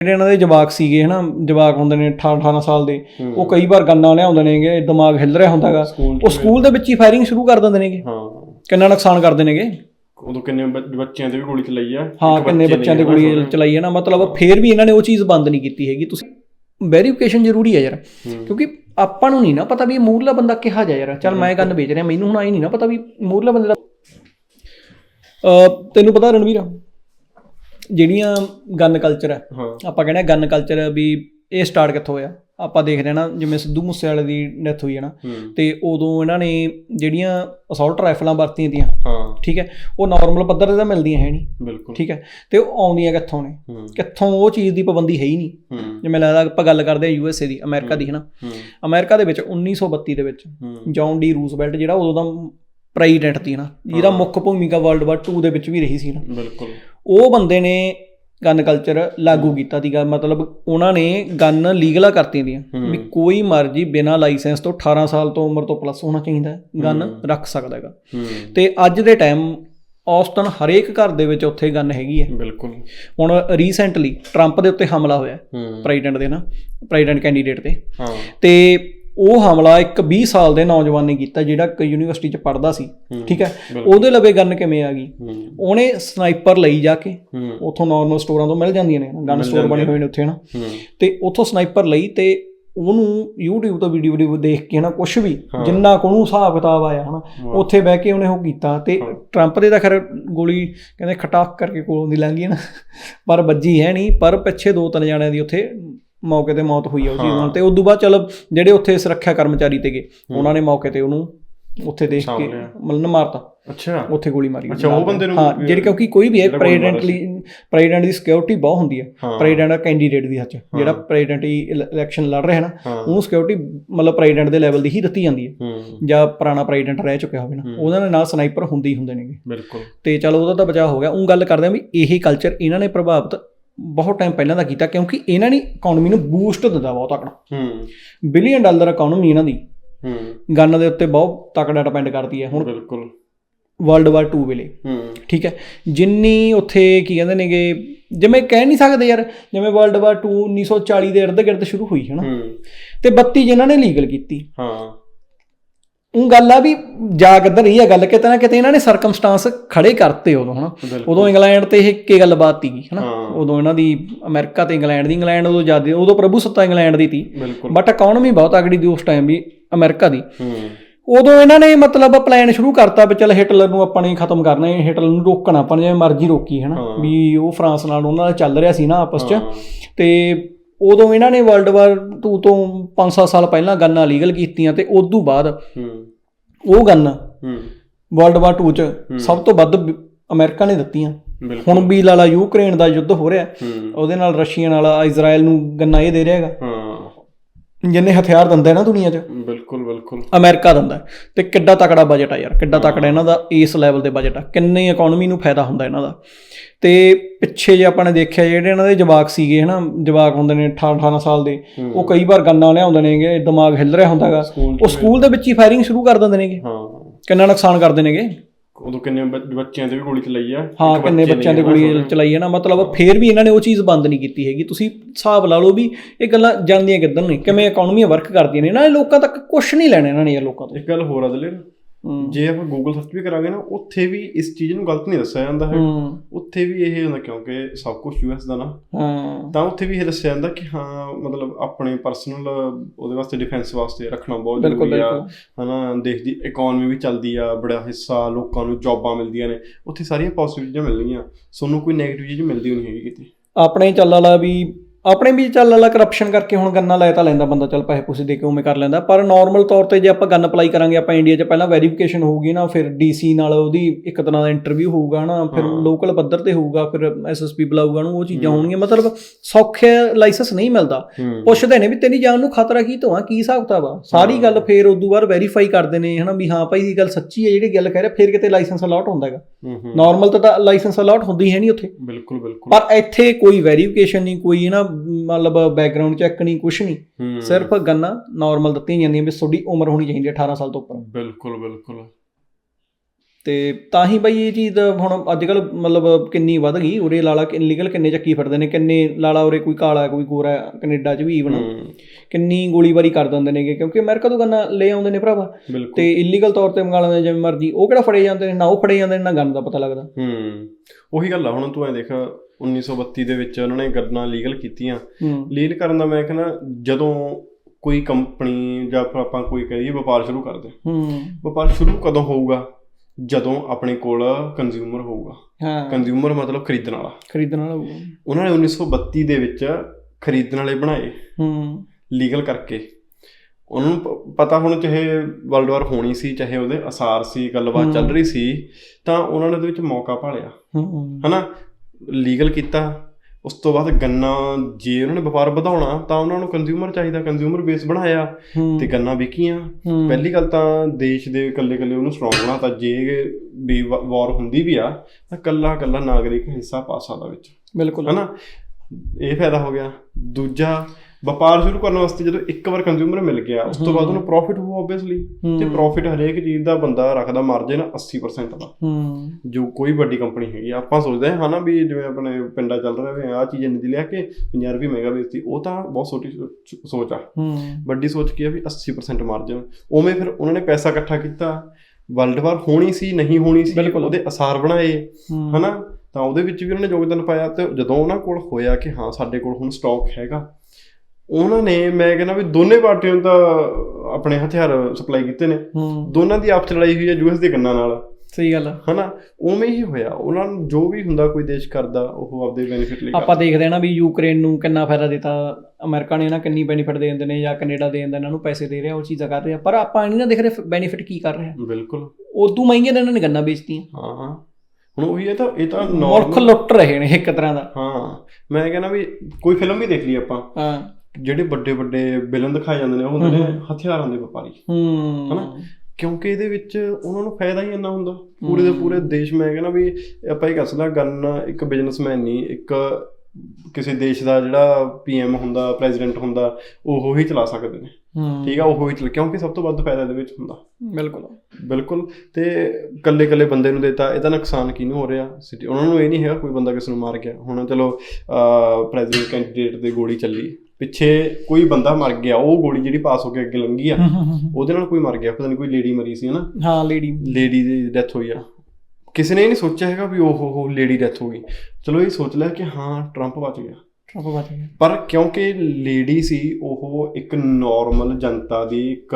ਜਿਹੜੇ ਇਹਨਾਂ ਦੇ ਜਵਾਕ ਸੀਗੇ ਹਨਾ ਜਵਾਕ ਹੁੰਦੇ ਨੇ 18 18 ਸਾਲ ਦੇ ਉਹ ਕਈ ਵਾਰ ਗੰਨਾਂ ਲਿਆਉਂਦੇ ਨੇਗੇ ਦਿਮਾਗ ਹਿੱਲ ਰਿਹਾ ਹੁੰਦਾਗਾ ਉਹ ਸਕੂਲ ਦੇ ਵਿੱਚ ਹੀ ਫਾਇਰਿੰਗ ਸ਼ੁਰੂ ਕਰ ਦਿੰਦੇ ਨੇਗੇ ਹਾਂ। ਕਿੰਨਾ ਨੁਕਸਾਨ ਕਰਦੇ ਨੇਗੇ ਉਦੋਂ ਕਿੰਨੇ ਬੱਚ- ਬੱਚਿਆਂ ਤੇ ਵੀ ਗੋਲੀ ਚਲਾਈ ਆ ਹਾਂ ਕਿੰਨੇ ਬੱਚੇ ਬੱਚਿਆਂ ਤੇ ਗੋਲੀ ਚਲਾਈ ਹੈ ਨਾ ਮਤਲਬ ਫੇਰ ਵੀ ਇਹਨਾਂ ਨੇ ਉਹ ਚੀਜ਼ ਬੰਦ ਨਹੀਂ ਕੀਤੀ ਹੈਗੀ। ਤੁਸੀਂ ਵੈਰੀਫਿਕੇਸ਼ਨ ਜ਼ਰੂਰੀ ਹੈ ਯਾਰ। ਕਿਉਂਕਿ ਆਪਾਂ ਨੂੰ ਨਹੀਂ ਨਾ ਪਤਾ ਵੀ ਇਹ ਮੂਰਲਾ ਬੰਦਾ ਕਿਹਾ ਜਾ ਯਾਰ ਚੱਲ ਮੈਂ ਗੰਨ ਵੇਚ ਰਿਹਾ ਮੈਨੂੰ ਹੁਣ ਆਈ ਨਹੀਂ ਨਾ ਪਤਾ ਵੀ ਮੂਰਲਾ ਬੰਦੇ ਦਾ ਅ ਤੈਨੂੰ ਪਤਾ ਰਣਵੀਰ? ਜਿਹੜੀਆਂ ਗਨ ਕਲਚਰ ਹੈ। ਆਪਾਂ ਕਹਿੰਦੇ ਗਨ ਕਲਚਰ ਵੀ ਇਹ ਸਟਾਰਟ ਕਿੱਥੋਂ ਹੋਇਆ? ਆਪਾਂ ਦੇਖਦੇ ਹਾਂ ਨਾ ਜਿਵੇਂ ਸਿੱਧੂ ਮੂਸੇਵਾਲੇ ਦੀ ਡੈਥ ਹੋਈ ਹੈ ਨਾ ਤੇ ਉਦੋਂ ਇਹਨਾਂ ਨੇ ਜਿਹੜੀਆਂ ਅਸੌਲਟ ਰਾਈਫਲਾਂ ਵਰਤੀਆਂ ਦੀਆਂ ਹਾਂ। ਠੀਕ ਹੈ ਉਹ ਨਾਰਮਲ ਪੱਧਰ ਤੇ ਤਾਂ ਮਿਲਦੀਆਂ ਹੈ ਨਹੀਂ ਬਿਲਕੁਲ। ਠੀਕ ਹੈ ਤੇ ਉਹ ਆਉਂਦੀਆਂ ਕਿੱਥੋਂ ਨੇ? ਕਿੱਥੋਂ ਉਹ ਚੀਜ਼ ਦੀ ਪਾਬੰਦੀ ਹੈ ਹੀ ਨਹੀਂ। ਜਿਵੇਂ ਲੱਗਦਾ ਆਪਾਂ ਗੱਲ ਕਰਦੇ ਆ ਯੂਐਸਏ ਦੀ ਅਮਰੀਕਾ ਦੀ ਹਨਾ? ਹੂੰ। ਅਮਰੀਕਾ ਦੇ ਵਿੱਚ 1932 ਦੇ ਵਿੱਚ ਜੌਨ ਡੀ ਰੂਜ਼ਵੈਲਟ ਜਿਹੜਾ ਉਦੋਂ ਦਾ ਪ੍ਰੈਜ਼ੀਡੈਂਟ ਸੀ ਨਾ ਜਿਹਦਾ ਮੁੱਖ ਭੂਮਿਕਾ ਵਰਲਡ ਵਾਰ 2 ਦੇ ਵਿੱਚ ਵੀ ਰਹੀ ਸੀ ਨਾ। ਬਿਲਕੁਲ। ਉਹ ਬੰਦੇ ਨੇ ਗਨ ਕਲਚਰ ਲਾਗੂ ਕੀਤਾ ਸੀਗਾ ਮਤਲਬ ਉਹਨਾਂ ਨੇ ਗਨ ਲੀਗਲਾ ਕਰਤੀਆਂ ਦੀਆਂ ਵੀ ਕੋਈ ਮਰਜ਼ੀ ਬਿਨਾ ਲਾਇਸੈਂਸ ਤੋਂ 18 ਸਾਲ ਤੋਂ ਉਮਰ ਤੋਂ ਪਲੱਸ ਹੋਣਾ ਚਾਹੀਦਾ ਗਨ ਰੱਖ ਸਕਦਾ ਹੈਗਾ। ਹੂੰ। ਤੇ ਅੱਜ ਦੇ ਟਾਈਮ ਔਸਤਨ ਹਰੇਕ ਘਰ ਦੇ ਵਿੱਚ ਉੱਥੇ ਗਨ ਹੈਗੀ ਹੈ। ਬਿਲਕੁਲ। ਹੁਣ ਰੀਸੈਂਟਲੀ ਟਰੰਪ ਦੇ ਉੱਤੇ ਹਮਲਾ ਹੋਇਆ ਹੂੰ। ਪ੍ਰੈਜ਼ੀਡੈਂਟ ਦੇ ਨਾ ਪ੍ਰੈਜ਼ੀਡੈਂਟ ਕੈਂਡੀਡੇਟ ਤੇ। ਹਾਂ। ਤੇ ਉਹ ਹਮਲਾ ਇੱਕ 20 ਸਾਲ ਦੇ ਨੌਜਵਾਨ ਨੇ ਕੀਤਾ ਜਿਹੜਾ ਕਿ ਯੂਨੀਵਰਸਿਟੀ 'ਚ ਪੜਦਾ ਸੀ। ਠੀਕ ਹੈ। ਉਹਦੇ ਲਵੇ ਗਨ ਕਿਵੇਂ ਆ ਗਈ? ਉਹਨੇ ਸਨਾਈਪਰ ਲਈ ਜਾ ਕੇ ਉਥੋਂ ਨਾਰਮਲ ਸਟੋਰਾਂ ਤੋਂ ਮਿਲ ਜਾਂਦੀਆਂ ਨੇ ਗਨ ਸਟੋਰ ਬਣੇ ਹੋਏ ਨੇ ਉੱਥੇ ਨਾ ਹੂੰ। ਤੇ ਉਥੋਂ ਸਨਾਈਪਰ ਲਈ ਤੇ ਉਹਨੂੰ YouTube ਤੋਂ ਵੀਡੀਓ ਵੀਡੀਓ ਦੇਖ ਕੇ ਨਾ ਕੁਝ ਵੀ ਜਿੰਨਾ ਕੁ ਉਹਨੂੰ ਹਿਸਾਬ ਕਿਤਾਬ ਆਇਆ ਹਨਾ ਉੱਥੇ ਬਹਿ ਕੇ ਉਹਨੇ ਉਹ ਕੀਤਾ ਤੇ ਟਰੰਪ ਦੇ ਤਾਂ ਖੈਰ ਗੋਲੀ ਕਹਿੰਦੇ ਖਟਾਕ ਕਰਕੇ ਕੋਲੋਂ ਦੀ ਲੰਘੀ ਨਾ ਪਰ ਵੱਜੀ ਹੈ ਨਹੀਂ ਪਰ ਪਿੱਛੇ ਦੋ ਤਿੰਨ ਜਣਿਆਂ ਦੀ ਉੱਥੇ ਮੌਕੇ ਤੇ ਮੌਤ ਹੋਈ ਆ ਚੀਜ਼ ਨਾਲ। ਤੇ ਉਸ ਤੋਂ ਬਾਅਦ ਚਲ ਜਿਹੜੇ ਉੱਥੇ ਸੁਰੱਖਿਆ ਕਰਮਚਾਰੀ ਤੇਗੇ ਉਹਨਾਂ ਨੇ ਮੌਕੇ ਤੇ ਉਹਨੂੰ ਉੱਥੇ ਦੇਖ ਕੇ ਮਤਲਬ ਮਾਰਤਾ। ਅੱਛਾ। ਉੱਥੇ ਗੋਲੀ ਮਾਰੀ। ਅੱਛਾ, ਉਹ ਬੰਦੇ ਨੂੰ ਹਾਂ ਜਿਹੜੀ ਕਿਉਂਕਿ ਕੋਈ ਵੀ ਹੈ ਪ੍ਰੈਜ਼ੀਡੈਂਟਲੀ ਪ੍ਰੈਜ਼ੀਡੈਂਟ ਦੀ ਸਿਕਿਉਰਿਟੀ ਬਹੁਤ ਹੁੰਦੀ ਹੈ। ਪ੍ਰੈਜ਼ੀਡੈਂਟ ਕੈਂਡੀਡੇਟ ਦੀ ਸੱਚ ਜਿਹੜਾ ਪ੍ਰੈਜ਼ੀਡੈਂਟ ਇਲੈਕਸ਼ਨ ਲੜ ਰਿਹਾ ਨਾ ਹਾਂ। ਉਹਨੂੰ ਸਿਕਿਉਰਿਟੀ ਮਤਲਬ ਪ੍ਰੈਜ਼ੀਡੈਂਟ ਦੇ ਲੈਵਲ ਦੀ ਹੀ ਦਿੱਤੀ ਜਾਂਦੀ ਹੈ। ਹੂੰ। ਜਾਂ ਪੁਰਾਣਾ ਪ੍ਰੈਜ਼ੀਡੈਂਟ ਰਹਿ ਚੁੱਕਿਆ ਹੋਵੇ ਨਾ। ਉਹਨਾਂ ਦੇ ਨਾਲ ਸਨਾਈਪਰ ਹੁੰਦੇ ਹੀ ਹੁੰਦੇ ਨੇਗੇ। ਬਿਲਕੁਲ। ਤੇ ਚਲੋ ਉਹਦਾ ਤਾਂ ਬਚਾਅ ਹੋ ਗਿਆ। ਉਹ ਗੱਲ ਕਰਦੇ ਆ ਵੀ ਇਹ ਕਲਚਰ ਇਹਨਾਂ ਨੇ ਪ੍ਰਭਾਵਿਤ ਬਹੁਤ ਟਾਈਮ ਪਹਿਲਾਂ ਦਾ ਕੀਤਾ ਕਿਉਂਕਿ ਇਹਨਾਂ ਨੇ ਇਕਨੋਮੀ ਨੂੰ ਬੂਸਟ ਦਿੰਦਾ ਬਹੁਤ ਤਕੜਾ। ਹੂੰ। ਬਿਲੀਅਨ ਡਾਲਰ ਇਕਨੋਮੀ ਇਹਨਾਂ ਦੀ। ਹੂੰ। ਗਨ ਦੇ ਉੱਤੇ ਬਹੁਤ ਤਕੜਾ ਡਿਪੈਂਡ ਕਰਦੀ ਹੈ। ਹੁਣ ਬਿਲਕੁਲ। ਵਰਲਡ ਵਾਰ 2 ਵੇਲੇ। ਹੂੰ। ਠੀਕ ਹੈ। ਜਿੰਨੀ ਉੱਥੇ ਕੀ ਕਹਿੰਦੇ ਨੇਗੇ ਜਿਵੇਂ ਕਹਿ ਨਹੀਂ ਸਕਦੇ ਯਾਰ ਜਿਵੇਂ ਵਰਲਡ ਵਾਰ 2 1940 ਦੇ ਇਰਦ ਗਿਰਦ ਸ਼ੁਰੂ ਹੋਈ ਹੈ ਨਾ। ਹੂੰ। ਤੇ 32 ਜਿਨ੍ਹਾਂ ਨੇ ਲੀਗਲ ਕੀਤੀ। ਹਾਂ। ਉਹ ਗੱਲ ਆ ਵੀ ਜਾ ਕਿੱਧਰ ਰਹੀ ਆ ਗੱਲ ਕਿਤੇ ਨਾ ਕਿਤੇ ਇਹਨਾਂ ਨੇ ਸਰਕਮਸਟਾਂਸ ਖੜੇ ਕਰਤੇ ਉਦੋਂ ਹਨਾ। ਉਦੋਂ ਇੰਗਲੈਂਡ ਤੇ ਇਹ ਕੀ ਗੱਲਬਾਤ ਸੀਗੀ ਹਨਾ। ਉਦੋਂ ਇਹਨਾਂ ਦੀ ਅਮਰੀਕਾ ਤੇ ਇੰਗਲੈਂਡ ਦੀ ਇੰਗਲੈਂਡ ਉਦੋਂ ਜ਼ਿਆਦਾ ਉਦੋਂ ਪ੍ਰਭੂ ਸੱਤਾ ਇੰਗਲੈਂਡ ਦੀ ਸੀ ਬਟ ਇਕਨੋਮੀ ਬਹੁਤ ਤਗੜੀ ਦੀ ਉਸ ਟਾਈਮ ਵੀ ਅਮਰੀਕਾ ਦੀ। ਉਦੋਂ ਇਹਨਾਂ ਨੇ ਮਤਲਬ ਪਲਾਨ ਸ਼ੁਰੂ ਕਰਤਾ ਵੀ ਚਲ ਹਿਟਲਰ ਨੂੰ ਆਪਾਂ ਨੇ ਖਤਮ ਕਰਨਾ ਹੈ ਹਿਟਲਰ ਨੂੰ ਰੋਕਣਾ ਆਪਾਂ ਜਿਵੇਂ ਮਰਜ਼ੀ ਰੋਕੀ ਹਨਾ? ਵੀ ਉਹ ਫਰਾਂਸ ਨਾਲ ਉਹਨਾਂ ਦਾ ਚੱਲ ਰਿਹਾ ਸੀ ਨਾ ਆਪਸ 'ਚ। ਤੇ ਉਦੋਂ ਇਹਨਾਂ ਨੇ ਵਰਲਡ ਵਾਰ 2 ਤੋਂ 5-7 ਸਾਲ ਪਹਿਲਾਂ ਗੰਨਾਂ ਲੀਗਲ ਕੀਤੀਆਂ ਤੇ ਉਸ ਤੋਂ ਬਾਅਦ ਹੂੰ। ਉਹ ਗੰਨ ਹੂੰ। ਵਰਲਡ ਵਾਰ 2 'ਚ ਸਭ ਤੋਂ ਵੱਧ ਅਮਰੀਕਾ ਨੇ ਦਿੱਤੀਆਂ। ਹੁਣ ਵੀ ਲਾਲਾ ਯੂਕਰੇਨ ਦਾ ਯੁੱਧ ਹੋ ਰਿਹਾ। ਉਹਦੇ ਨਾਲ ਰਸ਼ੀਆ ਨਾਲ ਇਜ਼ਰਾਈਲ ਨੂੰ ਗੰਨਾ ਇਹ ਦੇ ਰਿਹਾ ਹੈਗਾ। ਹਾਂ। ਜਿੰਨੇ ਹਥਿਆਰ ਦਿੰਦਾ ਹੈ ਨਾ ਦੁਨੀਆ 'ਚ। ਬਿਲਕੁਲ ਬਿਲਕੁਲ। ਅਮਰੀਕਾ ਦਿੰਦਾ ਹੈ। ਤੇ ਕਿੱਡਾ ਤਕੜਾ ਬਜਟ ਆ ਯਾਰ ਕਿੱਡਾ ਤਕੜਾ ਇਹਨਾਂ ਦਾ ਇਸ ਲੈਵਲ ਦੇ ਬਜਟ ਆ। ਕਿੰਨੀ ਇਕਨੋਮੀ ਨੂੰ ਫਾਇਦਾ ਹੁੰਦਾ ਇਹਨਾਂ ਦਾ। ਤੇ ਪਿੱਛੇ ਜੇ ਆਪਾਂ ਨੇ ਦੇਖਿਆ ਜਿਹੜੇ ਇਹਨਾਂ ਦੇ ਜਵਾਕ ਸੀਗੇ ਹਨਾ ਜਵਾਕ ਹੁੰਦੇ ਨੇ 18 18 ਸਾਲ ਦੇ ਉਹ ਕਈ ਵਾਰ ਗੰਨਾਂ ਲਿਆਉਂਦੇ ਨੇਗੇ ਦਿਮਾਗ ਹਿੱਲ ਰਿਹਾ ਹੁੰਦਾਗਾ ਸਕੂਲ ਉਹ ਸਕੂਲ ਦੇ ਵਿੱਚ ਹੀ ਫਾਇਰਿੰਗ ਸ਼ੁਰੂ ਕਰ ਦਿੰਦੇ ਨੇਗੇ। ਹਾਂ। ਕਿੰਨਾ ਨੁਕਸਾਨ ਕਰਦੇ ਨੇਗੇ। ਉਦੋਂ ਕਿੰਨੇ ਬੱਚ- ਬੱਚਿਆਂ ਤੇ ਵੀ ਗੋਲੀ ਚਲਾਈ ਆ। ਹਾਂ ਇੱਕ ਕਿੰਨੇ ਬੱਚੇ ਬੱਚਿਆਂ ਨੇ ਤੇ ਗੋਲੀ ਚਲਾਈ ਹੈ ਨਾ ਮਤਲਬ ਫੇਰ ਵੀ ਇਹਨਾਂ ਨੇ ਉਹ ਚੀਜ਼ ਬੰਦ ਨਹੀਂ ਕੀਤੀ ਹੈਗੀ। ਤੁਸੀਂ ਹਿਸਾਬ ਲਾ ਲਓ ਵੀ ਇਹ ਗੱਲਾਂ ਜਾਂਦੀਆਂ ਕਿੱਧਰ ਨੇ? ਕਿਵੇਂ ਇਕਨੋਮੀਆਂ ਵਰਕ ਕਰਦੀਆਂ ਨੇ? ਨੇ ਲੋਕਾਂ ਤੱਕ ਕੁਝ ਨਹੀਂ ਲੈਣਾ ਇਹਨਾਂ ਨੇ ਇਹ ਲੋਕਾਂ ਤੋਂ। ਇੱਕ ਗੱਲ ਹੋਰ ਆ ਦਲੇਰ। ਜੇ ਆਪਾਂ ਗੂਗਲ ਸਰਚ ਵੀ ਕਰਾਂਗੇ ਨਾ ਉੱਥੇ ਵੀ ਇਸ ਚੀਜ਼ ਨੂੰ ਗਲਤ ਨਹੀਂ ਦੱਸਿਆ ਜਾਂਦਾ ਹੈ। ਉੱਥੇ ਵੀ ਇਹ ਹੁੰਦਾ ਕਿਉਂਕਿ ਸਭ ਕੁਝ ਯੂਐਸ ਦਾ ਨਾ। ਹਾਂ। ਤਾਂ ਉੱਥੇ ਵੀ ਇਹ ਦੱਸਿਆ ਜਾਂਦਾ ਕਿ ਹਾਂ ਮਤਲਬ ਆਪਣੇ ਪਰਸਨਲ ਉਹਦੇ ਵਾਸਤੇ ਡਿਫੈਂਸ ਵਾਸਤੇ ਰੱਖਣਾ ਬਹੁਤ ਜ਼ਰੂਰੀ ਆ। ਹਨਾ ਦੇਸ਼ ਦੀ ਇਕਨੋਮੀ ਵੀ ਚੱਲਦੀ ਆ ਬੜਾ ਹਿੱਸਾ ਲੋਕਾਂ ਨੂੰ ਜੌਬਾਂ ਮਿਲਦੀਆਂ ਨੇ। ਉੱਥੇ ਸਾਰੀਆਂ ਪੋਜ਼ਿਟਿਵ ਚੀਜ਼ਾਂ ਮਿਲਣਗੀਆਂ ਤੁਹਾਨੂੰ ਕੋਈ ਨੈਗੇਟਿਵ ਚੀਜ਼ ਮਿਲਦੀ ਨਹੀਂ ਹੈਗੀ ਕਿਤੇ। ਆਪਣੇ ਚੱਲ ਵਾਲਾ ਵੀ ਆਪਣੇ ਵੀ ਚੱਲ ਵਾਲਾ ਕਰਪਸ਼ਨ ਕਰਕੇ ਹੁਣ ਗੰਨਾ ਲੈ ਤਾਂ ਲੈਂਦਾ ਬੰਦਾ ਚੱਲ ਪੈਸੇ ਪੂਸੇ ਦੇ ਕੇ ਉਵੇਂ ਕਰ ਲੈਂਦਾ। ਪਰ ਨਾਰਮਲ ਤੌਰ ਤੇ ਜੇ ਆਪਾਂ ਗੰਨ ਅਪਲਾਈ ਕਰਾਂਗੇ ਆਪਾਂ ਇੰਡੀਆ 'ਚ ਪਹਿਲਾਂ ਵੈਰੀਫਿਕੇਸ਼ਨ ਹੋਊਗੀ ਨਾ ਫਿਰ ਡੀਸੀ ਨਾਲ ਉਹਦੀ ਇੱਕ ਤਰ੍ਹਾਂ ਦਾ ਇੰਟਰਵਿਊ ਹੋਊਗਾ ਨਾ ਫਿਰ ਲੋਕਲ ਪੱਧਰ ਤੇ ਹੋਊਗਾ ਫਿਰ ਐਸਐਸਪੀ ਬੁਲਾਊਗਾ ਨੂੰ ਉਹ ਚੀਜ਼ਾਂ ਹੋਣਗੀਆਂ। ਮਤਲਬ ਸੌਖੇ ਲਾਇਸੈਂਸ ਨਹੀਂ ਮਿਲਦਾ। ਪੁੱਛਦੇ ਨੇ ਵੀ ਤੇਰੀ ਜਾਨ ਨੂੰ ਖਤਰਾ ਕੀ ਤੋਂ ਆ ਕੀ ਹਿਸਾਬ ਕਿਤਾਬ ਆ? ਸਾਰੀ ਗੱਲ ਫੇਰ ਉਦੋਂ ਬਾਅਦ ਵੈਰੀਫਾਈ ਕਰਦੇ ਨੇ ਹਨਾ ਵੀ ਹਾਂ ਭਾਈ ਇਹ ਗੱਲ ਸੱਚੀ ਹੈ ਜਿਹੜੀ ਗੱਲ ਕਹਿ ਰਿਹਾ ਫੇਰ ਕਿਤੇ ਲਾਇਸੈਂਸ ਅਲਾਟ ਹੁੰਦਾ ਹੈਗਾ। ਨਾਰਮਲ ਤਾਂ ਲਾਇਸੈਂਸ ਅਲਾਟ ਹੁੰਦੀ ਹੈ ਨਹੀਂ ਉੱਥੇ। ਬਿਲਕੁਲ ਬਿਲਕੁਲ। ਪਰ ਇੱਥੇ ਕੋਈ ਵੈਰੀਫਿਕੇਸ਼ਨ ਨਹੀਂ ਕੋਈ ਨਾ ਮਤਲਬ ਬੈਕਗ੍ਰਾਉਂਡ ਚੈੱਕ ਨਹੀਂ ਕੁਛ ਨਹੀਂ। ਸਿਰਫ ਗੰਨਾ ਨਾਰਮਲ ਦਿੱਤੀਆਂ ਜਾਂਦੀਆਂ ਵੀ ਤੁਹਾਡੀ ਉਮਰ ਹੋਣੀ ਚਾਹੀਦੀ ਹੈ 18 ਸਾਲ ਤੋਂ ਉੱਪਰ। ਬਿਲਕੁਲ ਬਿਲਕੁਲ। ਤੇ ਤਾਂ ਹੀ ਬਈ ਇਹ ਚੀਜ਼ ਹੁਣ ਅੱਜ ਕੱਲ ਮਤਲਬ ਕਿੰਨੀ ਵੱਧ ਗਈ ਉਰੇ ਲਾਲਾ ਇਲੀਗਲ ਕਿੰਨੇ ਚੱਕੀ ਫਿਰਦੇ ਨੇ ਕਿੰਨੇ ਲਾਲਾ ਉਰੇ ਕੋਈ ਕਾਲਾ ਕੋਈ ਗੋਰਾ ਕੈਨੇਡਾ 'ਚ ਵੀ ਈਵਨ ਕਿੰਨੀ ਗੋਲੀਬਾਰੀ ਕਰ ਦਿੰਦੇ ਨੇਗੇ ਕਿਉਂਕਿ ਅਮਰੀਕਾ ਤੋਂ ਗੰਨਾ ਲੈ ਆਉਂਦੇ ਨੇ ਭਰਾਵਾ। ਤੇ ਇਲੀਗਲ ਤੌਰ ਤੇ ਮੰਗਾ ਲੈਂਦੇ ਜਿਵੇਂ ਮਰਜ਼ੀ ਉਹ ਕਿਹੜਾ ਫੜੇ ਜਾਂਦੇ ਨੇ ਨਾ ਉਹ ਫੜੇ ਜਾਂਦੇ ਨੇ ਨਾ ਗੰਨ ਦਾ ਪਤਾ ਲੱਗਦਾ। ਹੂੰ। ਉਹੀ ਗੱਲ ਆ ਹੁਣ ਤੂੰ ਐ ਦੇਖ 1932 ਦੇ ਵਿੱਚ ਉਹਨਾਂ ਨੇ ਗੰਨਾਂ ਲੀਗਲ ਕੀਤੀਆਂ। ਲੀਲ ਕਰਨ ਦਾ ਮੈਂ ਕਹਿੰਦਾ ਜਦੋਂ ਕੋਈ ਕੰਪਨੀ ਜਾਂ ਫਿਰ ਆਪਾਂ ਕੋਈ ਕਹੀਏ ਵਪਾਰ ਸ਼ੁਰੂ ਕਰਦੇ ਹੂੰ। ਵਪਾਰ ਸ਼ੁਰੂ ਕਦੋਂ ਹੋਊਗਾ? ਜਦੋਂ ਆਪਣੇ ਕੋਲ ਕੰਜ਼ਿਊਮਰ ਹੋਊਗਾ। ਹਾਂ। ਕੰਜ਼ਿਊਮਰ ਮਤਲਬ ਖਰੀਦਣ ਵਾਲਾ। ਖਰੀਦਣ ਵਾਲਾ ਹੋਊਗਾ। ਉਹਨਾਂ ਨੇ 1932 ਦੇ ਵਿੱਚ ਖਰੀਦਣ ਵਾਲੇ ਬਣਾਏ। ਹੂੰ। ਲੀਗਲ ਕਰਕੇ। ਉਹਨਾਂ ਨੂੰ ਪਤਾ ਹੁਣ ਚਾਹੇ ਵਰਲਡ ਵਾਰ ਹੋਣੀ ਸੀ ਚਾਹੇ ਉਹਦੇ ਅਸਾਰ ਸੀ ਗੱਲਬਾਤ ਚੱਲ ਰਹੀ ਸੀ ਤਾਂ ਉਹਨਾਂ ਨੇ ਉਹਦੇ ਵਿੱਚ ਮੌਕਾ ਭਾਲਿਆ। ਹੂੰ। ਹਨਾ? ਲੀਗਲ ਕੀਤਾ ਉਸ ਤੋਂ ਬਾਅਦ ਗੰਨਾ ਜੇ ਉਹਨਾਂ ਨੇ ਵਪਾਰ ਵਧਾਉਣਾ ਤਾਂ ਉਹਨਾਂ ਨੂੰ ਕੰਜ਼ਿਊਮਰ ਚਾਹੀਦਾ ਕੰਜ਼ਿਊਮਰ ਬੇਸ ਬਣਾਇਆ ਤੇ ਗੰਨਾ ਵਿਕੀਆਂ। ਪਹਿਲੀ ਗੱਲ ਤਾਂ ਦੇਸ਼ ਦੇ ਇਕੱਲੇ ਉਹਨੂੰ ਸਟਰੋਂਗ ਬਣਾਤਾ ਜੇ ਵੀ ਵਾਰ ਹੁੰਦੀ ਵੀ ਆ ਤਾਂ ਕੱਲਾ ਕੱਲਾ ਨਾਗਰਿਕ ਹਿੱਸਾ ਪਾ ਸਕਦਾ ਵਿੱਚ। ਬਿਲਕੁਲ। ਹਨਾ? ਇਹ ਫਾਇਦਾ ਹੋ ਗਿਆ। ਦੂਜਾ ਵਪਾਰ ਸ਼ੁਰੂ ਕਰਨ ਵਾਸਤੇ ਜਦੋਂ ਇੱਕ ਵਾਰ ਕੰਜ਼ਿਊਮਰ ਮਿਲ ਗਿਆ ਉਸ ਤੋਂ ਬਾਅਦ ਉਹਨੂੰ ਪ੍ਰੋਫਿਟ ਹੋ। ਆਬਵੀਅਸਲੀ ਤੇ ਪ੍ਰੋਫਿਟ ਹਰੇਕ ਚੀਜ਼ ਦਾ ਬੰਦਾ ਰੱਖਦਾ ਮਾਰਜਨ 80% ਦਾ। ਜੋ ਕੋਈ ਵੱਡੀ ਕੰਪਨੀ ਹੈਗੀ। ਆਪਾਂ ਸੋਚਦੇ ਹਾਂ ਨਾ ਵੀ ਜਿਵੇਂ ਆਪਣੇ ਪਿੰਡਾਂ ਚੱਲ ਰਿਹਾ ਵੀ ਆਹ ਚੀਜ਼ ਇੰਨੀ ਦੀ ਲਿਆ ਕੇ 50 ਰੁਪਏ ਮਹਿੰਗਾ ਵੇਚਦੀ ਉਹ ਤਾਂ ਬਹੁਤ ਛੋਟੀ ਸੋਚ- ਆ। ਵੱਡੀ ਸੋਚ ਕੀ ਆ ਵੀ 80% ਮਾਰਜਨ ਉਵੇਂ ਫਿਰ ਉਹਨਾਂ ਨੇ ਪੈਸਾ ਇਕੱਠਾ ਕੀਤਾ। ਵਰਲਡ ਵਾਰ ਹੋਣੀ ਸੀ ਨਹੀਂ ਹੋਣੀ ਸੀ ਬਿਲਕੁਲ। ਉਹਦੇ ਅਸਾਰ ਬਣਾਏ ਹਨਾ। ਤਾਂ ਉਹਦੇ ਵਿੱਚ ਵੀ ਉਹਨਾਂ ਨੇ ਯੋਗਦਾਨ ਪਾਇਆ ਤੇ ਜਦੋਂ ਉਹਨਾਂ ਕੋਲ ਹੋਇਆ ਕਿ ਹਾਂ ਸਾਡੇ ਕੋਲ ਹੁਣ ਸਟਾਕ ਹੈਗਾ ਉਹਨਾਂ ਨੇ ਮੈਂ ਕਹਿੰਦਾ ਵੀ ਦੋਨੇ ਪਾਰਟੀਆਂ ਨੂੰ ਤਾਂ ਆਪਣੇ ਹਥਿਆਰ ਸਪਲਾਈ ਕੀਤੇ ਨੇ। ਦੋਨਾਂ ਦੀ ਆਪਸ ਲੜਾਈ ਹੋਈ ਹੈ ਯੂਐਸ ਦੇ ਗੰਨਾਂ ਨਾਲ। ਸਹੀ ਗੱਲ ਹਨਾ? ਉਵੇਂ ਹੀ ਹੋਇਆ। ਉਹਨਾਂ ਨੂੰ ਜੋ ਵੀ ਹੁੰਦਾ ਕੋਈ ਦੇਸ਼ ਕਰਦਾ ਉਹ ਆਪਦੇ ਬੈਨੀਫਿਟ ਲਈ ਆਪਾਂ ਦੇਖਦੇ ਹਾਂ ਨਾ ਵੀ ਯੂਕਰੇਨ ਨੂੰ ਕਿੰਨਾ ਫਾਇਦਾ ਦਿੱਤਾ। ਅਮਰੀਕਾ ਨੇ ਨਾ ਕਿੰਨੀ ਬੈਨੀਫਿਟ ਦੇ ਦਿੰਦੇ ਨੇ ਜਾਂ ਕੈਨੇਡਾ ਦੇ ਦਿੰਦਾ ਇਹਨਾਂ ਨੂੰ ਪੈਸੇ ਦੇ ਰਿਹਾ ਉਹ ਚੀਜ਼ਾਂ ਕਰ ਰਿਹਾ। ਪਰ ਆਪਾਂ ਨਹੀਂ ਨਾ ਦੇਖ ਰਹੇ ਬੈਨੀਫਿਟ ਕੀ ਕਰ ਰਿਹਾ। ਬਿਲਕੁਲ। ਉਦੋਂ ਮਹਿੰਗੀਆਂ ਤਾਂ ਇਹਨਾਂ ਨੇ ਗੰਨਾ ਵੇਚਤੀਆਂ। ਹਾਂ। ਹਾਂ ਹੁਣ ਉਹੀ ਹੈ ਤਾਂ ਇਹ ਤਾਂ ਮੁਲਕ ਲੁੱਟ ਰਹੇ ਨੇ ਇੱਕ ਤਰ੍ਹਾਂ ਦਾ। ਹਾਂ। ਮੈਂ ਕਹਿੰਦਾ ਵੀ ਕੋਈ ਫਿਲਮ ਵੀ ਦੇਖ ਲਈ ਆਪਾਂ। ਹਾਂ। ਜਿਹੜੇ ਵੱਡੇ ਵੱਡੇ ਵਿਲਨ ਦਿਖਾਏ ਜਾਂਦੇ ਨੇ ਉਹ ਹੁੰਦੇ ਨੇ ਹਥਿਆਰਾਂ ਦੇ ਵਪਾਰੀ। ਹੂੰ। ਹਨਾ? ਕਿਉਂਕਿ ਇਹਦੇ ਵਿੱਚ ਉਹਨਾਂ ਨੂੰ ਫਾਇਦਾ ਹੀ ਇੰਨਾ ਹੁੰਦਾ। ਪੂਰੇ ਦੇ ਪੂਰੇ ਦੇਸ਼ ਮੈਂ ਕਹਿੰਦਾ ਵੀ ਆਪਾਂ ਇਹ ਹਾਂ ਗਨ ਇੱਕ ਬਿਜ਼ਨਸਮੈਨ ਨਹੀਂ ਇੱਕ ਕਿਸੇ ਦੇਸ਼ ਦਾ ਜਿਹੜਾ ਪੀਐਮ ਹੁੰਦਾ ਪ੍ਰੈਜ਼ੀਡੈਂਟ ਹੁੰਦਾ ਉਹ ਹੀ ਚਲਾ ਸਕਦੇ ਨੇ। ਠੀਕ ਆ ਉਹ ਹੀ ਚਲਾ ਕਿਉਂਕਿ ਸਭ ਤੋਂ ਵੱਧ ਫਾਇਦਾ ਇਹਦੇ ਵਿੱਚ ਹੁੰਦਾ। ਬਿਲਕੁਲ। ਬਿਲਕੁਲ। ਤੇ ਕੱਲੇ ਕੱਲੇ ਬੰਦੇ ਨੂੰ ਦੇਤਾ ਇਹਦਾ ਨੁਕਸਾਨ ਕਿਹਨੂੰ ਹੋ ਰਿਹਾ? ਸਿਟੀ ਉਹਨਾਂ ਨੂੰ ਇਹ ਨਹੀਂ ਹੈਗਾ ਕੋਈ ਬੰਦਾ ਕਿਸੇ ਨੂੰ ਮਾਰ ਗਿਆ। ਹੁਣ ਚਲੋ ਪ੍ਰੈਜ਼ੀਡੈਂਟ ਕੈਂਡੀਡੇਟ ਦੇ ਗੋਲੀ ਚੱਲੀ। ਪਿੱਛੇ ਕੋਈ ਬੰਦਾ ਮਰ ਗਿਆ ਉਹ ਗੋਲੀ ਜਿਹੜੀ ਪਾਸ ਹੋ ਕੇ ਅੱਗੇ ਲੰਗੀ ਆ ਉਹਦੇ ਨਾਲ ਕੋਈ ਮਰ ਗਿਆ ਪਤਾ ਨਹੀਂ ਕੋਈ ਲੇਡੀ ਮਰੀ ਸੀ ਹਨਾ? ਹਾਂ ਲੇਡੀ ਲੇਡੀ ਦੀ ਡੈਥ ਹੋਈ ਆ। ਕਿਸੇ ਨੇ ਇਹ ਨਹੀਂ ਸੋਚਿਆ ਹੈਗਾ ਵੀ ਉਹ ਹੋ ਲੇਡੀ ਡੈਥ ਹੋ ਗਈ। ਚਲੋ ਇਹ ਸੋਚ ਲਿਆ ਕਿ ਹਾਂ ਟਰੰਪ ਬਚ ਗਿਆ। ਪਰ ਕਿਉਂਕਿ ਲੇਡੀ ਸੀ ਉਹ ਇੱਕ ਨਾਰਮਲ ਜਨਤਾ ਦੀ ਇੱਕ